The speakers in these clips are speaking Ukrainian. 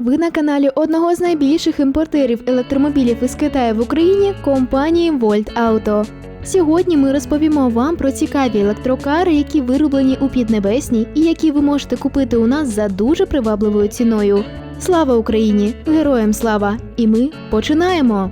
Ви на каналі одного з найбільших імпортерів електромобілів із Китаю в Україні компанії Volt Auto. Сьогодні ми розповімо вам про цікаві електрокари, які вироблені у Піднебесній і які ви можете купити у нас за дуже привабливою ціною. Слава Україні! Героям слава! І ми починаємо!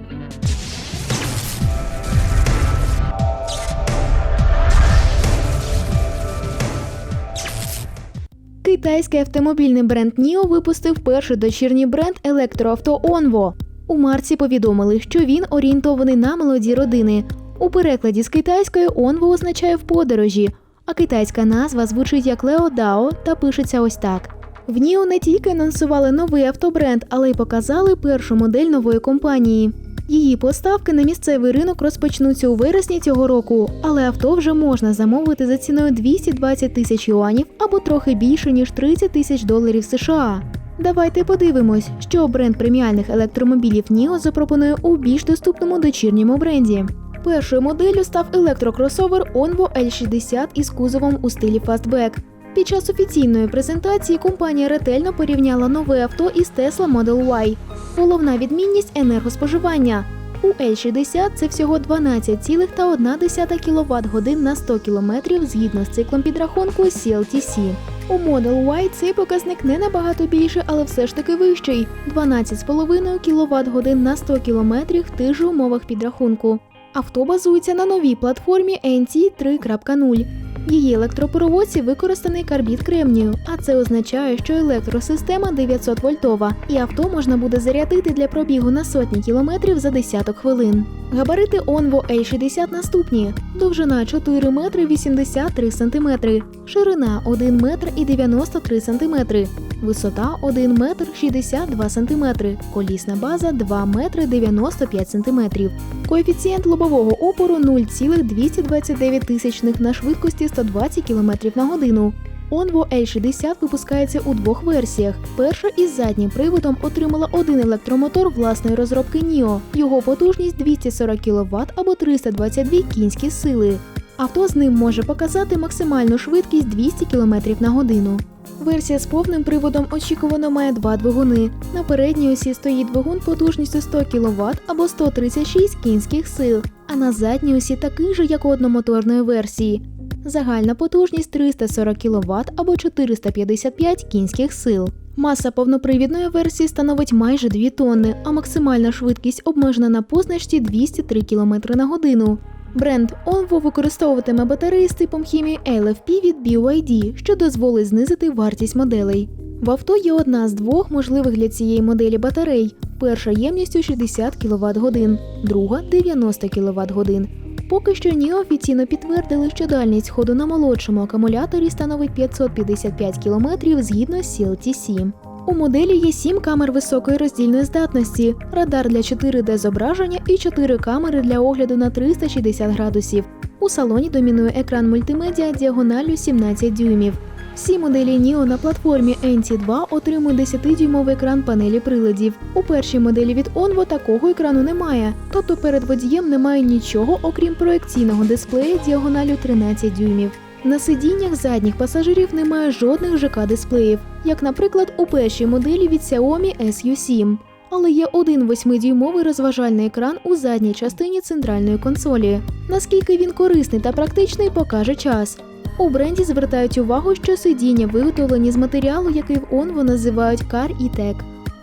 Китайський автомобільний бренд NIO випустив перший дочірній бренд електроавто Onvo. У марці повідомили, що він орієнтований на молоді родини. У перекладі з китайської Onvo означає в подорожі, а китайська назва звучить як Leo Dao та пишеться ось так. В NIO не тільки анонсували новий автобренд, але й показали першу модель нової компанії. Її поставки на місцевий ринок розпочнуться у вересні цього року, але авто вже можна замовити за ціною 220 тисяч юанів або трохи більше ніж 30 тисяч доларів США. Давайте подивимось, що бренд преміальних електромобілів NIO запропонує у більш доступному дочірньому бренді. Першою моделлю став електрокросовер Onvo L60 із кузовом у стилі фастбек. Під час офіційної презентації компанія ретельно порівняла нове авто із Tesla Model Y. Головна відмінність енергоспоживання. У L60 це всього 12,1 кВт годин на 100 км згідно з циклом підрахунку CLTC. У Model Y цей показник не набагато більше, але все ж таки вищий 12,5 кВт годин на 100 км в тих же умовах підрахунку. Авто базується на новій платформі NT 3.0. Її електропроводці використаний карбід кремнію, а це означає, що електросистема 900 вольтова, і авто можна буде зарядити для пробігу на сотні кілометрів за десяток хвилин. Габарити Onvo L60 наступні: довжина 4 метри 83 сантиметри, ширина 1 метр і 93 сантиметри, висота 1 метр 62 сантиметри, колісна база 2 метри 95 сантиметрів. Коефіцієнт лобового опору 0,229 тисячних на швидкості 120 км на годину. Onvo L60 випускається у двох версіях. Перша із заднім приводом отримала один електромотор власної розробки NIO. Його потужність 240 кВт або 322 кінські сили. Авто з ним може показати максимальну швидкість 200 км на годину. Версія з повним приводом очікувано має два двигуни. На передній осі стоїть двигун потужністю 100 кВт або 136 кінських сил, а на задній осі такий же, як у одномоторної версії. Загальна потужність 340 кВт або 455 кінських сил. Маса повнопривідної версії становить майже 2 тонни, а максимальна швидкість обмежена на позначці 203 км на годину. Бренд Onvo використовуватиме батареї з типом хімії LFP від BYD, що дозволить знизити вартість моделей. В авто є одна з двох можливих для цієї моделі батарей. Перша ємністю 60 кВт годин, друга 90 кВт годин. Поки що NIO офіційно підтвердили, що дальність ходу на молодшому акумуляторі становить 555 км згідно з CLTC. У моделі є 7 камер високої роздільної здатності, радар для 4D зображення і 4 камери для огляду на 360 градусів. У салоні домінує екран мультимедіа діагоналлю 17 дюймів. Всі моделі NIO на платформі NT2 отримують 10-дюймовий екран панелі приладів. У першій моделі від Onvo такого екрану немає, тобто перед водієм немає нічого, окрім проекційного дисплея діагоналю 13 дюймів. На сидіннях задніх пасажирів немає жодних ЖК-дисплеїв, як, наприклад, у першій моделі від Xiaomi SU7. Але є один 8-дюймовий розважальний екран у задній частині центральної консолі. Наскільки він корисний та практичний, покаже час. У бренді звертають увагу, що сидіння виготовлені з матеріалу, який в Onvo називають Car E-Tech.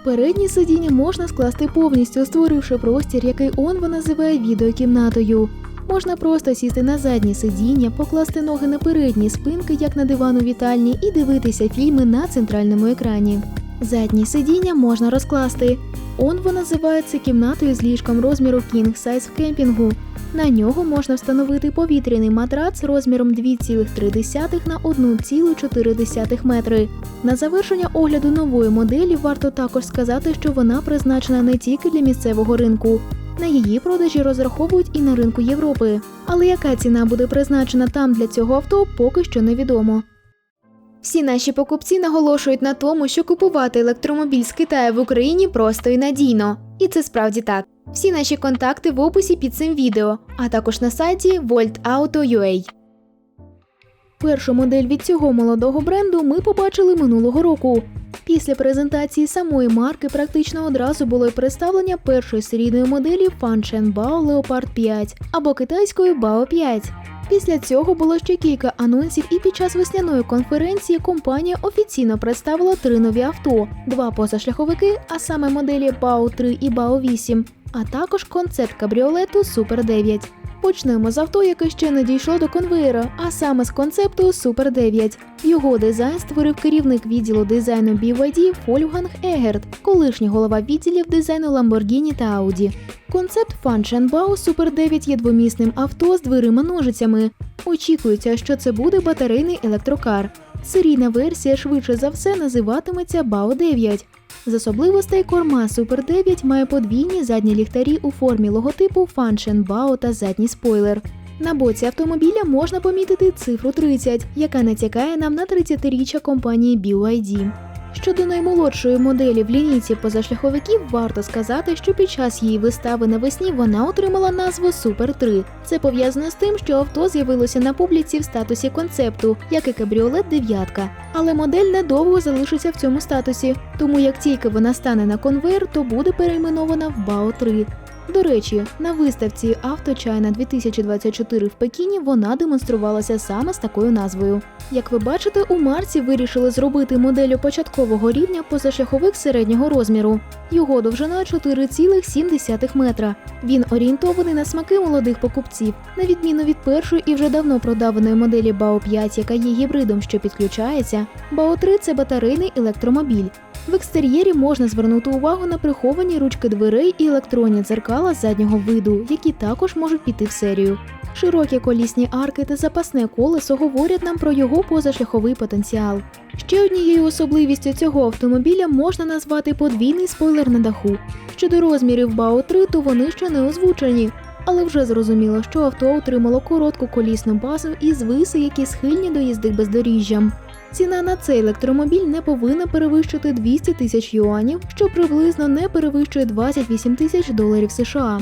Передні сидіння можна скласти повністю, створивши простір, який Onvo називає відеокімнатою. Можна просто сісти на заднє сидіння, покласти ноги на передні спинки, як на диван у вітальні, і дивитися фільми на центральному екрані. Задні сидіння можна розкласти. Onvo називається кімнатою з ліжком розміру King Size в кемпінгу. На нього можна встановити повітряний матрац розміром 2,3 на 1,4 метри. На завершення огляду нової моделі варто також сказати, що вона призначена не тільки для місцевого ринку. На її продажі розраховують і на ринку Європи. Але яка ціна буде призначена там для цього авто, поки що невідомо. Всі наші покупці наголошують на тому, що купувати електромобіль з Китаю в Україні просто і надійно. І це справді так. Всі наші контакти в описі під цим відео, а також на сайті voltauto.ua. Першу модель від цього молодого бренду ми побачили минулого року. Після презентації самої марки практично одразу було представлення першої серійної моделі Fanshen Bao Leopard 5 або китайської Bao 5. Після цього було ще кілька анонсів, і під час весняної конференції компанія офіційно представила три нові авто: два позашляховики, а саме моделі Bao 3 і Bao 8, а також концепт кабріолету Super 9. Почнемо з авто, яке ще не дійшло до конвейера, а саме з концепту Super 9. Його дизайн створив керівник відділу дизайну BYD Фольфганг Егерт, колишній голова відділів дизайну Lamborghini та Audi. Концепт Bao Super 9 є двомісним авто з дверима-ножицями. Очікується, що це буде батарейний електрокар. Серійна версія швидше за все називатиметься Bao 9. З особливостей корма Super 9 має подвійні задні ліхтарі у формі логотипу Function Bao та задній спойлер. На боці автомобіля можна помітити цифру 30, яка натякає нам на 30-річчя компанії BYD. Щодо наймолодшої моделі в лінійці позашляховиків, варто сказати, що під час її вистави навесні вона отримала назву Супер 3. Це пов'язано з тим, що авто з'явилося на публіці в статусі концепту, як і кабріолет дев'ятка. Але модель недовго залишиться в цьому статусі, тому як тільки вона стане на конвейер, то буде перейменована в Бао 3. До речі, на виставці Авточайна 2024 в Пекіні вона демонструвалася саме з такою назвою. Як ви бачите, у марці вирішили зробити моделлю початкового рівня позашляховик середнього розміру. Його довжина 4,7 метра. Він орієнтований на смаки молодих покупців, на відміну від першої і вже давно продаваної моделі BAO 5, яка є гібридом, що підключається. BAO 3 – це батарейний електромобіль. В екстер'єрі можна звернути увагу на приховані ручки дверей і електронні дзеркала заднього виду, які також можуть піти в серію. Широкі колісні арки та запасне колесо говорять нам про його позашляховий потенціал. Ще однією особливістю цього автомобіля можна назвати подвійний спойлер на даху. Щодо розмірів бао 3 то вони ще не озвучені. Але вже зрозуміло, що авто отримало коротку колісну базу і звиси, які схильні до їзди бездоріжжям. Ціна на цей електромобіль не повинна перевищити 200 тисяч юанів, що приблизно не перевищує 28 тисяч доларів США.